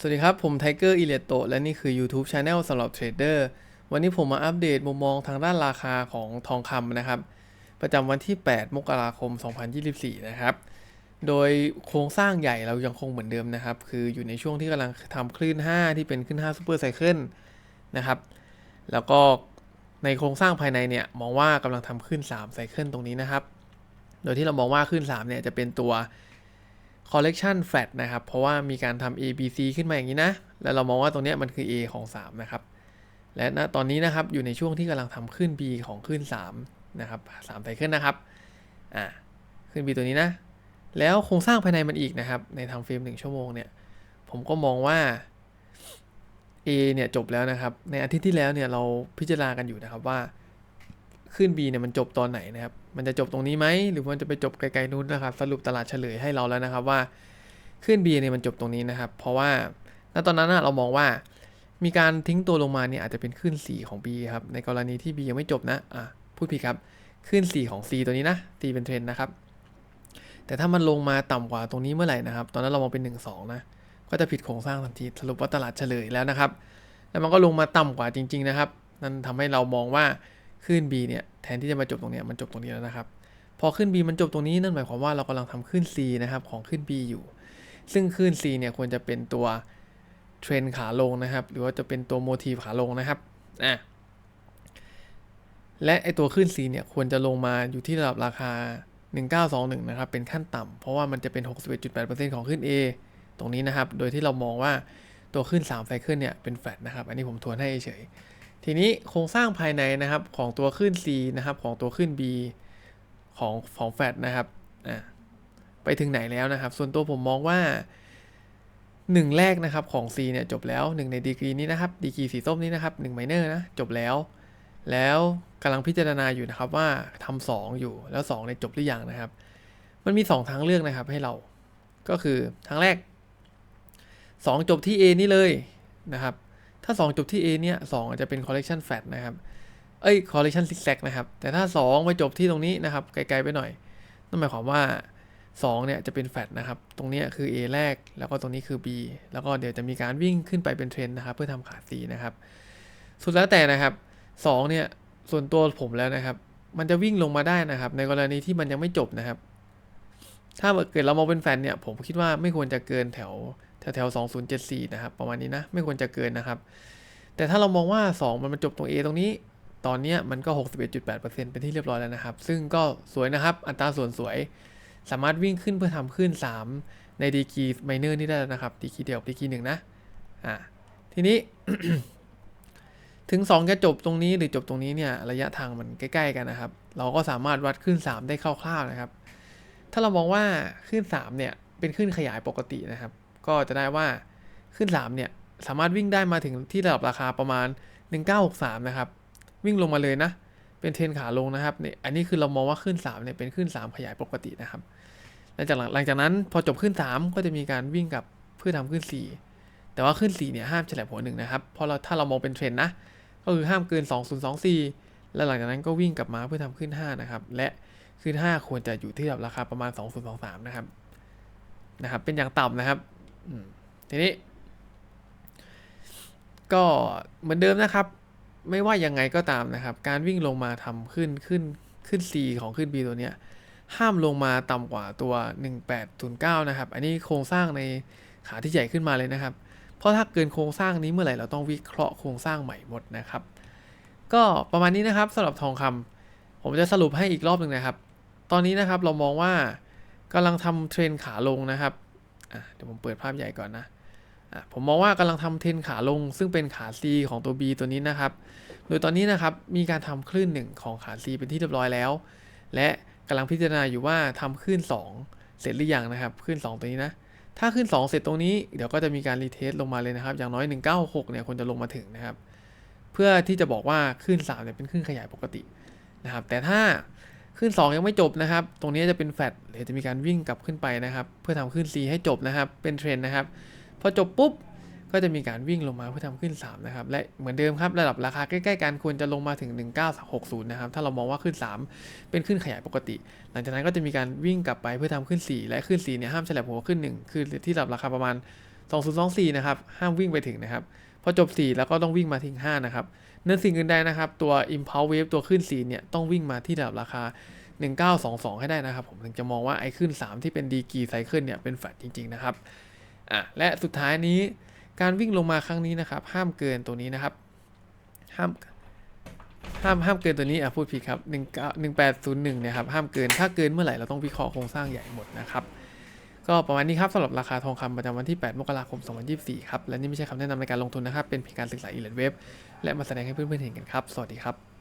สวัสดีครับ ผมไทเกอร์อิเลโตและนี่คือ YouTube Channel สำหรับเทรดเดอร์วันนี้ผมมาอัปเดตมุมมองทางด้านราคาของทองคำนะครับ ประจำวันที่ 8 มกราคม 2024 นะครับ โดยโครงสร้างใหญ่เรายังคงเหมือนเดิมนะครับ คืออยู่ในช่วงที่กำลังทำคลื่น 5 ที่เป็นคลื่น 5 ซูเปอร์ไซเคิลนะครับ แล้วก็ในโครงสร้างภายในเนี่ย มองว่ากำลังทำคลื่น 3 ไซเคิลตรงนี้นะครับ โดยที่เรามองว่าคลื่น 3 เนี่ยจะเป็นตัว collection flat นะครับ เพราะว่ามีการทำ A B C ขึ้นมาอย่างนี้นะ แล้วเรามองว่าตรงนี้มันคือ A ของ 3 นะครับ และณตอนนี้นะครับอยู่ในช่วงที่กำลังทำขึ้น B ของขึ้น 3 นะครับ3ไซเคิลนะครับ อ่า ขึ้น B ตัวนี้นะ แล้วโครงสร้างภายในมันอีกนะครับ ในทำเฟรม1 ชั่วโมงเนี่ย ผมก็มองว่า A เนี่ยจบแล้วนะครับ ในอาทิตย์ที่แล้วเนี่ยเราพิจารณากันอยู่นะครับว่า ขึ้น B เนี่ยมันจบตอนไหนนะครับ มันจะจบตรงนี้ไหม หรือมันจะไปจบไกลๆนู้นนะครับ สรุปตลาดเฉลยให้เราแล้วนะครับว่าขึ้น B เนี่ยมันจบตรงนี้นะครับ เพราะว่าณตอนนั้นเรามองว่า มีการทิ้งตัวลงมาเนี่ยอาจจะเป็นขึ้น 4 ของ B ครับ ในกรณีที่ B ยังไม่จบนะ อะ พูดผิดครับ ขึ้น 4 ของ C ตัวนี้นะ C เป็นเทรนด์นะครับ แต่ถ้ามันลงมาต่ำกว่าตรงนี้เมื่อไหร่นะครับ ตอนนั้นเรามองเป็น 1 2 นะ ก็จะผิดโครงสร้างทันที สรุปว่าตลาดเฉลยแล้วนะครับ แล้วมันก็ลงมาต่ำกว่าจริง ๆ นะครับ นั่นทำให้เรามองว่า ขึ้น B เนี่ยแทนที่จะมาจบตรงเนี้ยมันจบตรงนี้แล้วนะครับ พอขึ้น B มันจบตรงนี้นั่นหมายความว่าเรากำลังทำขึ้น C นะครับของขึ้น B อยู่ ซึ่งขึ้น C เนี่ยควรจะเป็นตัวเทรนขาลงนะครับ หรือว่าจะเป็นตัวโมทีฟขาลงนะครับอะและไอตัวขึ้น C เนี่ยควรจะลงมาอยู่ที่ระดับราคา 1921 นะครับ เป็นขั้นต่ำเพราะว่ามันจะเป็น 61.8%ของขึ้น A ตรงนี้นะครับ โดยที่เรามองว่าตัวขึ้น 3 ไซเคิลเนี่ยเป็นแฟลตนะครับ อันนี้ผมทวนให้เฉย ทีนี้โครงสร้างภายในนะครับของตัวขึ้น C นะครับของตัวขึ้น B ของของแฟดนะครับไปถึงไหนแล้วนะครับ ส่วนตัวผมมองว่า 1 แรกนะครับของ C เนี่ยจบแล้ว 1 ในดีกรีนี้นะครับดีกรีสีส้มนี้นะครับ1ไมเนอร์นะจบแล้ว แล้วกำลังพิจารณาอยู่นะครับว่าทำสองอยู่แล้ว2เนี่ยจบหรือยังนะครับ มันมี 2 ทางเลือกนะครับให้เราก็คือทางแรก 2 จบที่ A นี่เลยนะครับ ถ้า 2 จบที่ A เนี่ย2อาจจะเป็น collection fat นะครับ เอ้ย collection zigzag นะครับ แต่ถ้า 2 ไปจบที่ตรงนี้นะครับ ไกลๆไปหน่อย นั่นหมายความว่า 2 เนี่ยจะเป็น fat นะครับ ตรงเนี้ยคือ A แรก แล้วก็ตรงนี้คือ B แล้วก็เดี๋ยวจะมีการวิ่งขึ้นไปเป็นเทรนนะครับ เพื่อทำขา C นะครับ สุดแล้วแต่นะครับ 2 เนี่ย ส่วนตัวผมแล้วนะครับ มันจะวิ่งลงมาได้นะครับ ในกรณีที่มันยังไม่จบนะครับ ถ้าเกิดเรามองเป็นแฟนเนี่ย ผมคิดว่าไม่ควรจะเกินแถว แถวแถว2074 นะครับ ประมาณนี้นะ ไม่ควรจะเกินนะครับ แต่ถ้าเรามองว่า 2 มันมาจบตรง A ตรงนี้ ตอนนี้มันก็ 61.8%เป็นที่เรียบร้อยแล้วนะครับ ซึ่งก็สวยนะครับ อัตราส่วนสวย สามารถวิ่งขึ้นเพื่อทำขึ้น 3 ในดีกีไมเนอร์นี่ได้แล้วนะครับ ดีกีเดียวดีกีหนึ่งนะ อ่า ทีนี้ ถึง 2 จะจบตรงนี้หรือจบตรงนี้เนี่ย ระยะทางมันใกล้ ๆ กันนะครับ เราก็สามารถวัดขึ้น 3 ได้คร่าวๆนะครับ ถ้าเรามองว่าขึ้น 3 เนี่ย เป็นขึ้นขยายปกตินะครับ ก็จะได้ว่าขึ้น 3 เนี่ย สามารถวิ่งได้มาถึงที่ระดับราคาประมาณ 1963 นะครับ วิ่งลงมาเลยนะ เป็นเทรนขาลงนะครับเนี่ยอันนี้คือเรามองว่าขึ้น 3 เนี่ย เป็นขึ้น 3 ขยายปกตินะครับหลังจากหลังจากนั้นพอจบขึ้น 3 ก็จะมีการวิ่งกับเพื่อทำขึ้น 4 แต่ว่าขึ้น 4 เนี่ยห้ามฉลับหัวหนึ่งนะครับเพราะเราถ้าเรามองเป็นเทรนนะ ก็คือห้ามเกิน 2024 แล้วหลังจากนั้นก็วิ่งกลับมาเพื่อทำขึ้น 5 นะครับ และขึ้น 5 ควรจะอยู่ที่ระดับราคาประมาณ 2023 นะครับนะครับ เป็นอย่างต่ำนะครับ ทีนี้ ก็เหมือนเดิมนะครับ ไม่ว่ายังไงก็ตามนะครับ การวิ่งลงมาทำขึ้นขึ้นขึ้น C ของขึ้น B ตัวเนี้ย ห้ามลงมาต่ำกว่าตัว 1809 นะครับ อันนี้โครงสร้างในขาที่ใหญ่ขึ้นมาเลยนะครับ เพราะถ้าเกินโครงสร้างนี้เมื่อไหร่เราต้องวิเคราะห์โครงสร้างใหม่หมดนะครับ ก็ประมาณนี้นะครับสำหรับทองคำผมจะสรุปให้อีกรอบหนึ่งนะครับ ตอนนี้นะครับเรามองว่ากำลังทำเทรนขาลงนะครับ อะเดี๋ยวผมเปิดภาพใหญ่ก่อนนะอะผมมองว่ากำลังทำเทนขาลง ซึ่งเป็นขา C ของตัว B ตัวนี้นะครับ โดยตอนนี้นะครับมีการทำคลื่นหนึ่งของขา C เป็นที่เรียบร้อยแล้ว และกำลังพิจารณาอยู่ว่าทำคลื่น 2 เสร็จหรือยังนะครับคลื่น 2 ตัวนี้นะถ้าขึ้น 2 เสร็จตรงนี้เดี๋ยวก็จะมีการรีเทสลงมาเลยนะครับ อย่างน้อย 196 เนี่ยควรจะลงมาถึงนะครับ เพื่อที่จะบอกว่าขึ้น 3 เนี่ยเป็นขึ้นขยายปกตินะครับ แต่ถ้า ขึ้น 2 ยังไม่จบนะครับ ตรงนี้จะเป็นแฟดเดี๋ยวจะมีการวิ่งกลับขึ้นไปนะครับ เพื่อทำขึ้น C ให้จบนะครับ เป็นเทรนนะครับ พอจบปุ๊บ ก็จะมีการวิ่งลงมาเพื่อทำขึ้น 3 นะครับ และเหมือนเดิมครับ ระดับราคาใกล้ๆกันควรจะลงมาถึง 1960 นะครับ ถ้าเรามองว่าขึ้น 3 เป็นขึ้นขยายปกติ หลังจากนั้นก็จะมีการวิ่งกลับไปเพื่อทำขึ้น 4 และขึ้น 4 เนี่ยห้ามฉลับหัวขึ้น 1 คือที่ระดับราคาประมาณ 2024 นะครับ ห้ามวิ่งไปถึงนะครับ พอจบ 4 แล้วก็ต้องวิ่งมาถึง 5 นะครับ เนื่อสิ่งอื่นใดนะครับ ตัว impulse wave ตัวขึ้น4เนี่ย ต้องวิ่งมาที่ระดับราคา 1922 ให้ได้นะครับ ผมถึงจะมองว่าไอ้ขึ้น 3 ที่เป็นดีกีไซเคิลเนี่ย เป็นแฟลตจริง ๆ นะครับอะและสุดท้ายนี้การวิ่งลงมาครั้งนี้นะครับ ห้ามเกินตัวนี้นะครับ ห้ามห้ามห้ามเกินตัวนี้อะพูดผิดครับ1 1801เนี่ยครับห้ามเกินถ้าเกินเมื่อไหร่เราต้องวิเคราะห์โครงสร้างใหญ่หมดนะครับ ก็ประมาณนี้ครับสำหรับราคาทองคำประจำวันที่ 8 มกราคม 2024 ครับ และนี่ไม่ใช่คำแนะนำในการลงทุนนะครับ เป็นเพียงการศึกษาอิเล็กเว็บและมาแสดงให้เพื่อนๆเห็นกันครับ สวัสดีครับ